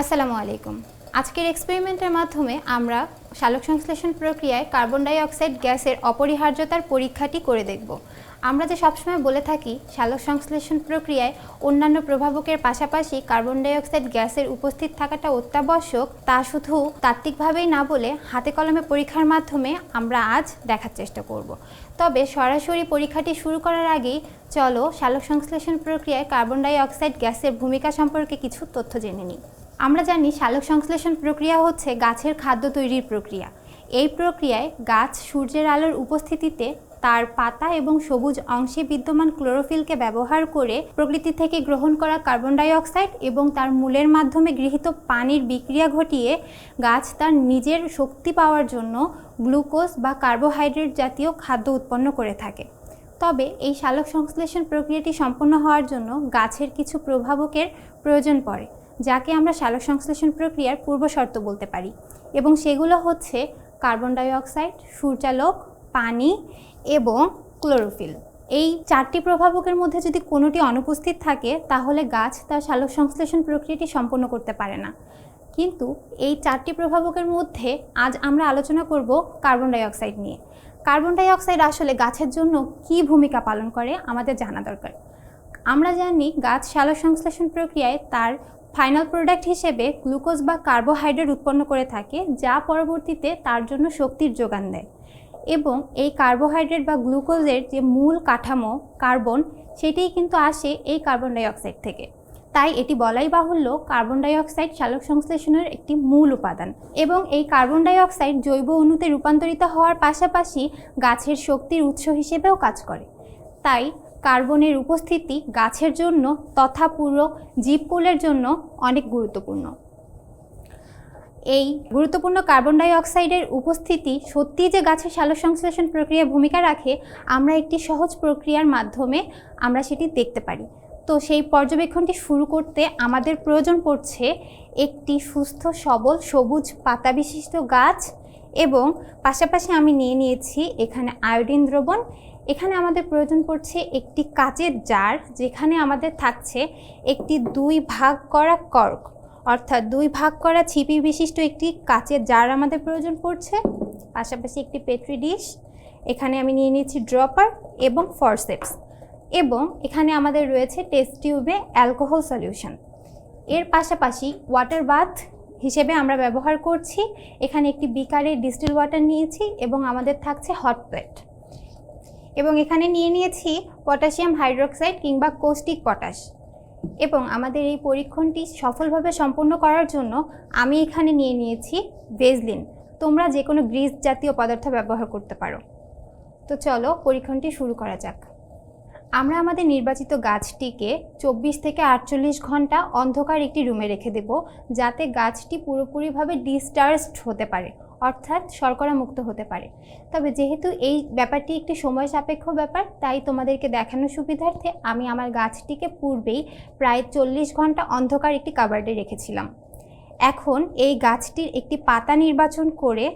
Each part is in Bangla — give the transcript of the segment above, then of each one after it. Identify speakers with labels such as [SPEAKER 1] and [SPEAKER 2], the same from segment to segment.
[SPEAKER 1] আসসালামু আলাইকুম। আজকের এক্সপেরিমেন্টের মাধ্যমে আমরা সালোক সংশ্লেষণ প্রক্রিয়ায় কার্বন ডাই অক্সাইড গ্যাসের অপরিহার্যতার পরীক্ষাটি করে দেখব। আমরা যে সবসময় বলে থাকি, সালোক সংশ্লেষণ প্রক্রিয়ায় অন্যান্য প্রভাবকের পাশাপাশি কার্বন ডাই অক্সাইড গ্যাসের উপস্থিত থাকাটা অত্যাবশ্যক, তা শুধু তাত্ত্বিকভাবেই না বলে হাতে কলমে পরীক্ষার মাধ্যমে আমরা আজ দেখার চেষ্টা করব। তবে সরাসরি পরীক্ষাটি শুরু করার আগেই চলো সালোক সংশ্লেষণ প্রক্রিয়ায় কার্বন ডাই অক্সাইড গ্যাসের ভূমিকা সম্পর্কে কিছু তথ্য জেনে নিই। আমরা জানি সালোক সংশ্লেষণ প্রক্রিয়া হচ্ছে গাছের খাদ্য তৈরির প্রক্রিয়া। এই প্রক্রিয়ায় গাছ সূর্যের আলোর উপস্থিতিতে তার পাতা এবং সবুজ অংশে বিদ্যমান ক্লোরোফিলকে ব্যবহার করে প্রকৃতি থেকে গ্রহণ করা কার্বন ডাইঅক্সাইড এবং তার মূলের মাধ্যমে গৃহীত পানির বিক্রিয়া ঘটিয়ে গাছ তার নিজের শক্তি পাওয়ার জন্য গ্লুকোজ বা কার্বোহাইড্রেট জাতীয় খাদ্য উৎপন্ন করে থাকে। তবে এই সালোক সংশ্লেষণ প্রক্রিয়াটি সম্পন্ন হওয়ার জন্য গাছের কিছু প্রভাবকের প্রয়োজন পড়ে, যাকে আমরা সালোক সংশ্লেষণ প্রক্রিয়ার পূর্বশর্ত বলতে পারি। এবং সেগুলো হচ্ছে কার্বন ডাই অক্সাইড সূর্যালোক পানি এবং ক্লোরোফিল। এই চারটি প্রভাবকের মধ্যে যদি কোনোটি অনুপস্থিত থাকে, তাহলে গাছ তার সালোক সংশ্লেষণ প্রক্রিয়াটি সম্পন্ন করতে পারে না। কিন্তু এই চারটি প্রভাবকের মধ্যে আজ আমরা আলোচনা করব কার্বন ডাইঅক্সাইড নিয়ে। কার্বন ডাইঅক্সাইড আসলে গাছের জন্য কী ভূমিকা পালন করে, আমাদের জানা দরকার। আমরা জানি গাছ সালোক সংশ্লেষণ প্রক্রিয়ায় তার ফাইনাল প্রোডাক্ট হিসেবে গ্লুকোজ বা কার্বোহাইড্রেট উৎপন্ন করে থাকে, যা পরবর্তীতে তার জন্য শক্তির যোগান দেয়। এবং এই কার্বোহাইড্রেট বা গ্লুকোজের যে মূল কাঠামো কার্বন সেটিই কিন্তু আসে এই কার্বন ডাই অক্সাইড থেকে। তাই এটি বলাই বাহুল্য কার্বন ডাই অক্সাইড সালোক সংশ্লেষণের একটি মূল উপাদান এবং এই কার্বন ডাই অক্সাইড জৈব অণুতে রূপান্তরিত হওয়ার পাশাপাশি গাছের শক্তির উৎস হিসেবেও কাজ করে। তাই কার্বনের উপস্থিতি গাছের জন্য তথা পুরো জীবকুলের জন্য অনেক গুরুত্বপূর্ণ। এই গুরুত্বপূর্ণ কার্বন ডাই অক্সাইডের উপস্থিতি সত্যিই যে গাছের সালোক সংশ্লেষণ প্রক্রিয়ায় ভূমিকা রাখে, আমরা একটি সহজ প্রক্রিয়ার মাধ্যমে আমরা সেটি দেখতে পারি। তো সেই পর্যবেক্ষণটি শুরু করতে আমাদের প্রয়োজন পড়ছে একটি সুস্থ, সবল, সবুজ, পাতা বিশিষ্ট গাছ এবং পাশাপাশি আমি নিয়ে নিয়েছি এখানে আয়োডিন দ্রবণ। এখানে আমাদের প্রয়োজন পড়ছে একটি কাচের জার, যেখানে আমাদের থাকছে একটি দুই ভাগ করা কর্ক। অর্থাৎ দুই ভাগ করা ছিপি বিশিষ্ট একটি কাচের জার আমাদের প্রয়োজন পড়ছে। পাশাপাশি একটি পেট্রি ডিশ। এখানে আমি নিয়ে নিয়েছি ড্রপার এবং ফরসেপস। এবং এখানে আমাদের রয়েছে টেস্ট টিউবে অ্যালকোহল সলিউশন। এর পাশাপাশি ওয়াটার বাথ হিসেবে আমরা ব্যবহার করছি। এখানে একটি বিকারে ডিস্টিল ওয়াটার নিয়েছি এবং আমাদের থাকছে হট প্লেট। এবং এখানে নিয়ে নিয়েছি পটাশিয়াম হাইড্রোক্সাইড কিংবা কোস্টিক পটাশ। এবং আমাদের এই পরীক্ষণটি সফলভাবে সম্পন্ন করার জন্য আমি এখানে নিয়ে নিয়েছি ভেজলিন। তোমরা যে কোনো গ্রিস জাতীয় পদার্থ ব্যবহার করতে পারো। তো চলো পরীক্ষণটি শুরু করা যাক। আমরা আমাদের নির্বাচিত গাছটিকে চব্বিশ থেকে আটচল্লিশ ঘণ্টা অন্ধকার একটি রুমে রেখে দেব, যাতে গাছটি পুরোপুরিভাবে ডিসচার্জড হতে পারে। অর্থাৎ শর্করা মুক্ত হতে পারে। তবে যেহেতু এই ব্যাপারটি একটি সময় সাপেক্ষ ব্যাপার, তাই তোমাদেরকে দেখানোর সুবিধার্থে আমি আমার গাছটিকে পূর্বেই প্রায় চল্লিশ ঘণ্টা অন্ধকার একটি কাবার্ডে রেখেছিলাম। এখন এই গাছটির একটি পাতা নির্বাচন করে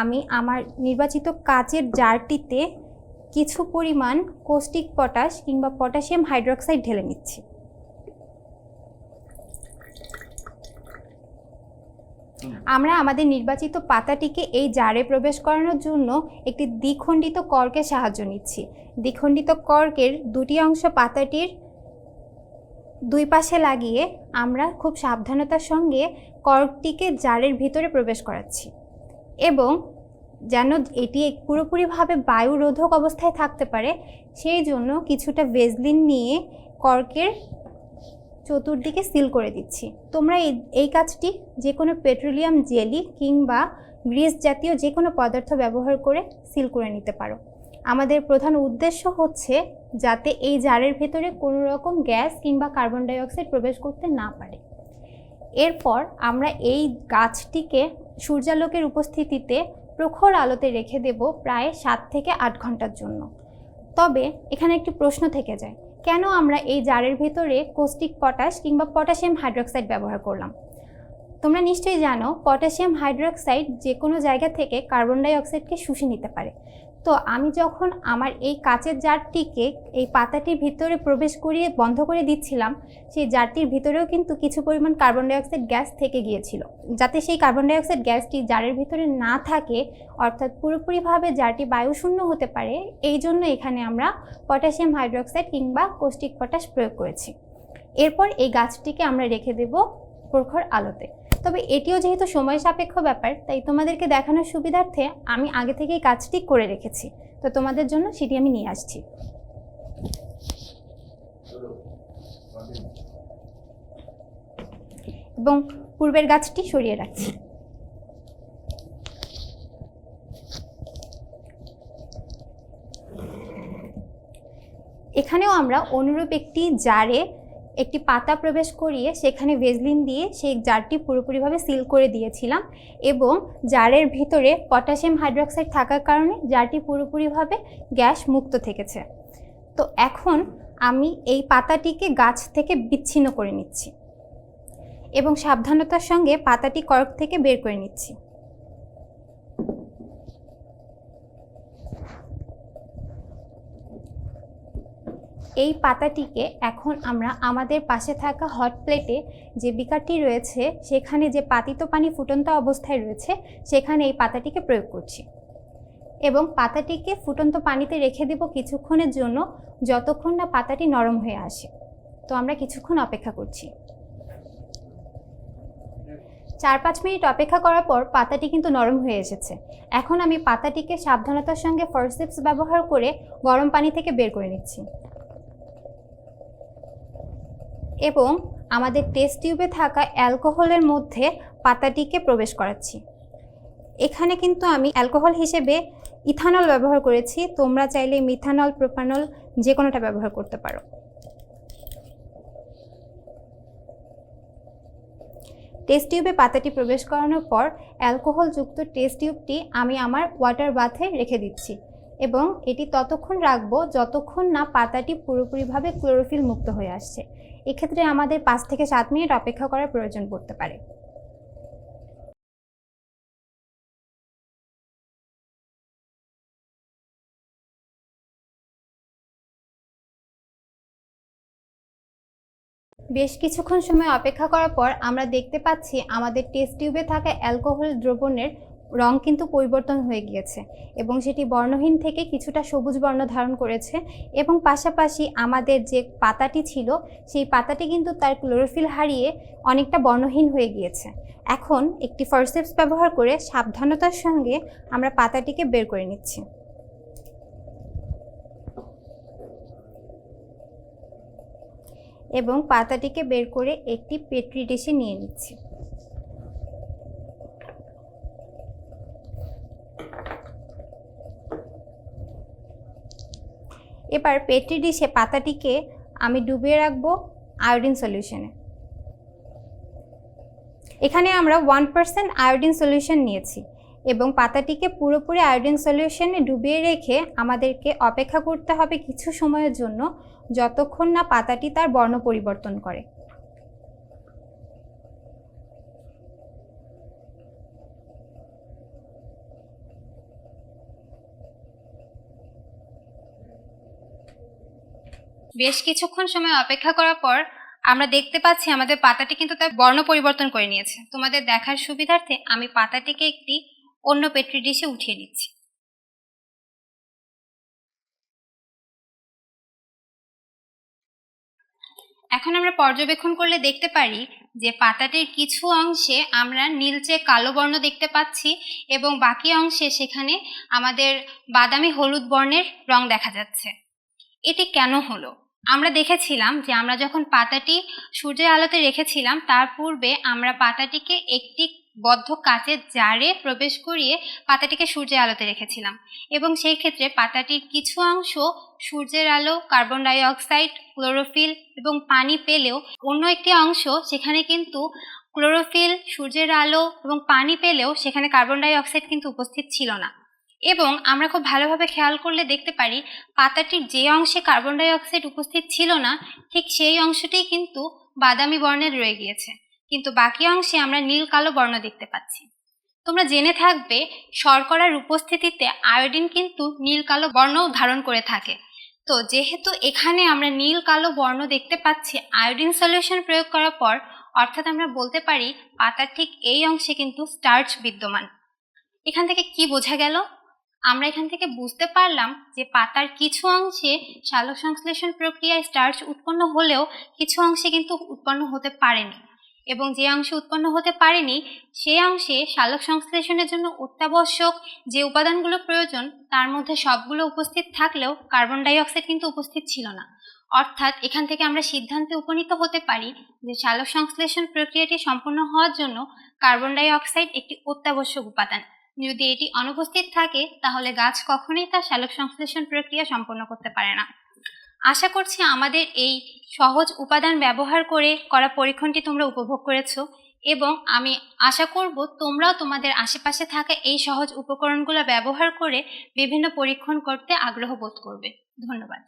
[SPEAKER 1] আমি আমার নির্বাচিত কাচের জারটিতে কিছু পরিমাণ কোস্টিক পটাশ কিংবা পটাশিয়াম হাইড্রোক্সাইড ঢেলে নিচ্ছি। আমরা আমাদের নির্বাচিত পাতাটিকে এই জারে প্রবেশ করানোর জন্য একটি দ্বিখণ্ডিত কর্কের সাহায্য নিচ্ছি। দ্বিখণ্ডিত কর্কের দুটি অংশ পাতাটির দুই পাশে লাগিয়ে আমরা খুব সাবধানতার সঙ্গে কর্কটিকে জারের ভিতরে প্রবেশ করাচ্ছি এবং যেন এটি পুরোপুরিভাবে বায়ুরোধক অবস্থায় থাকতে পারে, সেই জন্য কিছুটা ভেজলিন নিয়ে কর্কের চতুর্দিকে সিল করে দিচ্ছি। তোমরা এই এই কাজটি যে কোনো পেট্রোলিয়াম জেলি কিংবা গ্রিস জাতীয় যে কোনো পদার্থ ব্যবহার করে সিল করে নিতে পারো। আমাদের প্রধান উদ্দেশ্য হচ্ছে যাতে এই জারের ভেতরে কোনো রকম গ্যাস কিংবা কার্বন ডাইঅক্সাইড প্রবেশ করতে না পারে। এরপর আমরা এই গাছটিকে সূর্যালোকের উপস্থিতিতে প্রখর আলোতে রেখে দেব প্রায় সাত থেকে আট ঘণ্টার জন্য। তবে এখানে একটি প্রশ্ন থেকে যায় কেন আমরা এই জারের ভেতরে কোস্টিক পটাশ কিংবা পটাশিয়াম হাইড্রোক্সাইড ব্যবহার করলাম? তোমরা নিশ্চয়ই জানো পটাশিয়াম হাইড্রোক্সাইড যে কোনো জায়গা থেকে কার্বন ডাইঅক্সাইডকে শুষে নিতে পারে। তো আমি যখন আমার এই কাচের জারটিকে এই পাতাটির ভিতরে প্রবেশ করিয়ে বন্ধ করে দিচ্ছিলাম, সেই জারটির ভিতরেও কিন্তু কিছু পরিমাণ কার্বন ডাইঅক্সাইড গ্যাস থেকে গিয়েছিল। যাতে সেই কার্বন ডাইঅক্সাইড গ্যাসটি জারের ভিতরে না থাকে, অর্থাৎ পুরোপুরিভাবে জারটি বায়ুশূন্য হতে পারে, এই জন্য এখানে আমরা পটাশিয়াম হাইড্রোক্সাইড কিংবা কোস্টিক পটাশ প্রয়োগ করেছি। এরপর এই গাছটিকে আমরা রেখে দেব প্রখর আলোতে। তবে এটিও যেহেতু সময় সাপেক্ষ ব্যাপার, তাই তোমাদেরকে দেখানোর সুবিধার্থে আমি আগে থেকেই কাজটি করে রেখেছি। তো তোমাদের জন্য সেটি আমি নিয়ে আসছি। এবং পূর্বের গাছটি সরিয়ে রাখছি। এখানেও আমরা অনুরূপ একটি জারে একটি পাতা প্রবেশ করিয়ে সেখানে ভেজলিন দিয়ে সেই জারটি পুরোপুরিভাবে সিল করে দিয়েছিলাম এবং জারের ভিতরে পটাশিয়াম হাইড্রোক্সাইড থাকার কারণে জারটি পুরোপুরিভাবে গ্যাস মুক্ত থেকেছে। তো এখন আমি এই পাতাটিকে গাছ থেকে বিচ্ছিন্ন করে নিচ্ছি এবং সাবধানতার সঙ্গে পাতাটি কর্ক থেকে বের করে নিচ্ছি। এই পাতাটিকে এখন আমরা আমাদের পাশে থাকা হট প্লেটে যে বিকারটি রয়েছে, সেখানে যে পাতিত পানি ফুটন্ত অবস্থায় রয়েছে, সেখানে এই পাতাটিকে প্রয়োগ করছি। এবং পাতাটিকে ফুটন্ত পানিতে রেখে দেব কিছুক্ষণের জন্য, যতক্ষণ না পাতাটি নরম হয়ে আসে। তো আমরা কিছুক্ষণ অপেক্ষা করছি। চার পাঁচ মিনিট অপেক্ষা করার পর পাতাটি কিন্তু নরম হয়ে এসেছে। এখন আমি পাতাটিকে সাবধানতার সঙ্গে ফরসেপস ব্যবহার করে গরম পানি থেকে বের করে নিচ্ছি। এবং আমাদের টেস্ট টিউবে থাকা অ্যালকোহলের মধ্যে পাতাটিকে প্রবেশ করাচ্ছি। এখানে কিন্তু আমি অ্যালকোহল হিসেবে ইথানল ব্যবহার করেছি। তোমরা চাইলে মিথানল, প্রোপানল যে কোনোটা ব্যবহার করতে পারো। টেস্ট টিউবে পাতাটি প্রবেশ করানোর পর অ্যালকোহলযুক্ত টেস্ট টিউবটি আমি আমার ওয়াটার বাথে রেখে দিচ্ছি এবং এটি ততক্ষণ রাখব যতক্ষণ না পাতাটি পুরোপুরিভাবে ক্লোরোফিল মুক্ত হয়ে আসছে। এক্ষেত্রে আমাদের পাঁচ থেকে সাত মিনিট অপেক্ষা করার প্রয়োজন পড়তে পারে। বেশ কিছুক্ষণ সময় অপেক্ষা করার পর আমরা দেখতে পাচ্ছি আমাদের টেস্ট টিউবে থাকা অ্যালকোহল দ্রবণের রং কিন্তু পরিবর্তন হয়ে গিয়েছে এবং সেটি বর্ণহীন থেকে কিছুটা সবুজ বর্ণ ধারণ করেছে এবং পাশাপাশি আমাদের যে পাতাটি ছিল, সেই পাতাটি কিন্তু তার ক্লোরোফিল হারিয়ে অনেকটা বর্ণহীন হয়ে গিয়েছে। এখন একটি ফরসেপস ব্যবহার করে সাবধানতার সঙ্গে আমরা পাতাটিকে বের করে নিচ্ছি। এবং পাতাটিকে বের করে একটি পেট্রি ডিশে নিয়ে নিচ্ছি। এবার পেট্রি ডিশে পাতাটিকে আমি ডুবিয়ে রাখব আয়োডিন সলিউশনে এখানে আমরা ওয়ান পার্সেন্ট আয়োডিন সলিউশন নিয়েছি এবং পাতাটিকে পুরোপুরি আয়োডিন সলিউশনে ডুবিয়ে রেখে আমাদেরকে অপেক্ষা করতে হবে কিছু সময়ের জন্য যতক্ষণ না পাতাটি তার বর্ণ পরিবর্তন করে। বেশ কিছুক্ষণ সময় অপেক্ষা করার পর আমরা দেখতে পাচ্ছি আমাদের পাতাটি কিন্তু তার বর্ণ পরিবর্তন করে নিয়েছে। তোমাদের দেখার সুবিধার্থে আমি পাতাটিকে একটি অন্য পেট্রি ডিশে উঠিয়ে নিচ্ছি। এখন আমরা পর্যবেক্ষণ করলে দেখতে পারি যে পাতাটির কিছু অংশে আমরা নীলচে কালো বর্ণ দেখতে পাচ্ছি এবং বাকি অংশে সেখানে আমাদের বাদামি হলুদ বর্ণের রং দেখা যাচ্ছে। এটি কেন হলো? আমরা দেখেছিলাম যে আমরা যখন পাতাটি সূর্যের আলোতে রেখেছিলাম, তার পূর্বে আমরা পাতাটিকে একটি বদ্ধ কাচের জারে প্রবেশ করিয়ে পাতাটিকে সূর্যের আলোতে রেখেছিলাম। এবং সেই ক্ষেত্রে পাতাটির কিছু অংশ সূর্যের আলো, কার্বন ডাই অক্সাইড ক্লোরোফিল এবং পানি পেলেও অন্য একটি অংশ সেখানে কিন্তু ক্লোরোফিল, সূর্যের আলো এবং পানি পেলেও সেখানে কার্বন ডাই অক্সাইড কিন্তু উপস্থিত ছিল না। এবং আমরা খুব ভালোভাবে খেয়াল করলে দেখতে পারি পাতাটির যে অংশে কার্বন ডাই অক্সাইড উপস্থিত ছিল না, ঠিক সেই অংশটি কিন্তু বাদামি বর্ণের রয়ে গিয়েছে। কিন্তু বাকি অংশে আমরা নীল কালো বর্ণ দেখতে পাচ্ছি। তোমরা জেনে থাকবে শর্করার উপস্থিতিতে আয়োডিন কিন্তু নীল কালো বর্ণও ধারণ করে থাকে। তো যেহেতু এখানে আমরা নীল কালো বর্ণ দেখতে পাচ্ছি, আয়োডিন সলিউশন প্রয়োগ করার পর অর্থাৎ আমরা বলতে পারি পাতার ঠিক এই অংশে কিন্তু স্টার্চ বিদ্যমান। এখান থেকে কি বোঝা গেল? আমরা এখান থেকে বুঝতে পারলাম যে পাতার কিছু অংশে সালোক সংশ্লেষণ প্রক্রিয়ায় স্টার্চ উৎপন্ন হলেও কিছু অংশে কিন্তু উৎপন্ন হতে পারেনি এবং যে অংশে উৎপন্ন হতে পারেনি, সেই অংশে সালোক সংশ্লেষণের জন্য অত্যাবশ্যক যে উপাদানগুলো প্রয়োজন, তার মধ্যে সবগুলো উপস্থিত থাকলেও কার্বন ডাই অক্সাইড কিন্তু উপস্থিত ছিল না। অর্থাৎ এখান থেকে আমরা সিদ্ধান্তে উপনীত হতে পারি যে সালোক সংশ্লেষণ প্রক্রিয়াটি সম্পন্ন হওয়ার জন্য কার্বন ডাই অক্সাইড একটি অত্যাবশ্যক উপাদান। যদি এটি অনুপস্থিত থাকে, তাহলে গাছ কখনোই তার সালোক সংশ্লেষণ প্রক্রিয়া সম্পন্ন করতে পারে না। আশা করছি আমাদের এই সহজ উপাদান ব্যবহার করে করা পরীক্ষণটি তোমরা উপভোগ করেছ এবং আমি আশা করব তোমরাও তোমাদের আশেপাশে থাকা এই সহজ উপকরণগুলো ব্যবহার করে বিভিন্ন পরীক্ষণ করতে আগ্রহ বোধ করবে। ধন্যবাদ।